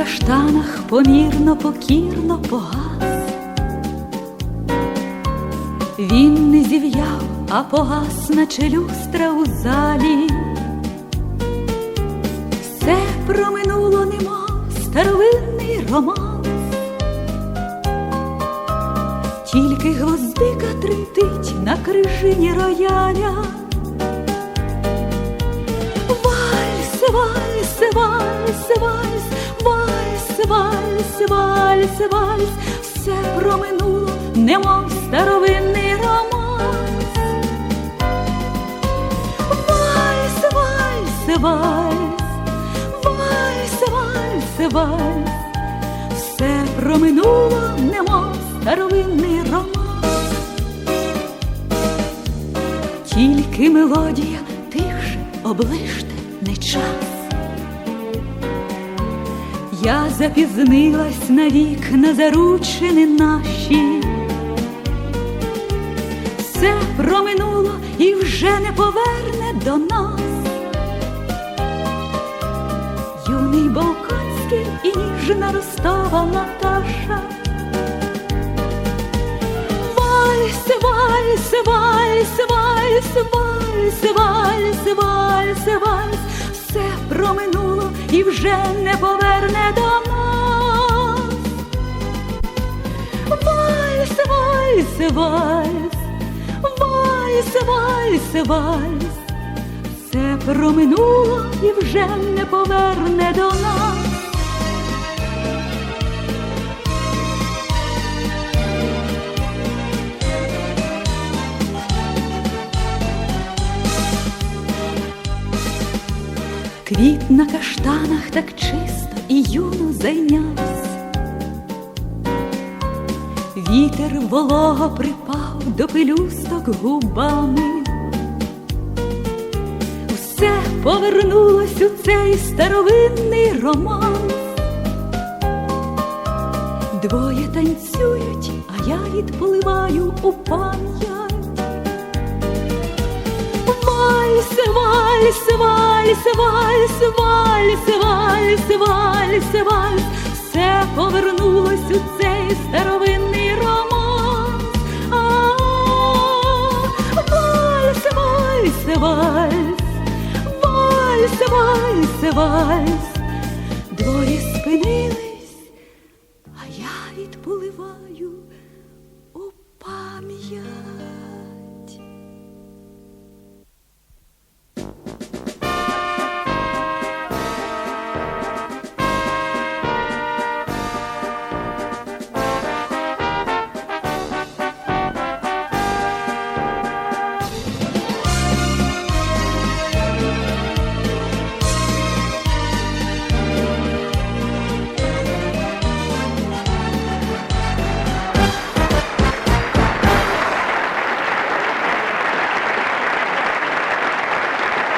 каштанах помірно, покірно погас. Він не зів'яв, а погас, наче люстра у залі. Все проминуло, немов старовинний романс. Тільки гвоздика тремтить на крижині рояля. Вальс, вальс, все проминуло, немов старовинний романс. Вальс, вальс, вальс, вальс, вальс, вальс, все проминуло, немов старовинний романс. Тільки мелодія тише оближте не час. Я запізнилась навік на заручини наші. Все проминуло і вже не поверне до нас. Юний Балканський і ніжна Ростова Наташа. Вальс, вальс, вальс, вальс, вальс, вальс, вальс, вальс, все проминуло і вже не поверне вальс, вальс, вальс, все проминуло і вже не поверне до нас. Квіт на каштанах так чисто і юно зайнявся. Вітер волого припав до пелюсток губами. Все повернулось у цей старовинний романс. Двоє танцюють, а я відпливаю у пам'ять. Вальс, вальс, вальс, вальс, вальс, вальс, вальс, вальс, все повернулось співали вальс, двоє спинились, а я відпливаю у пам'ять.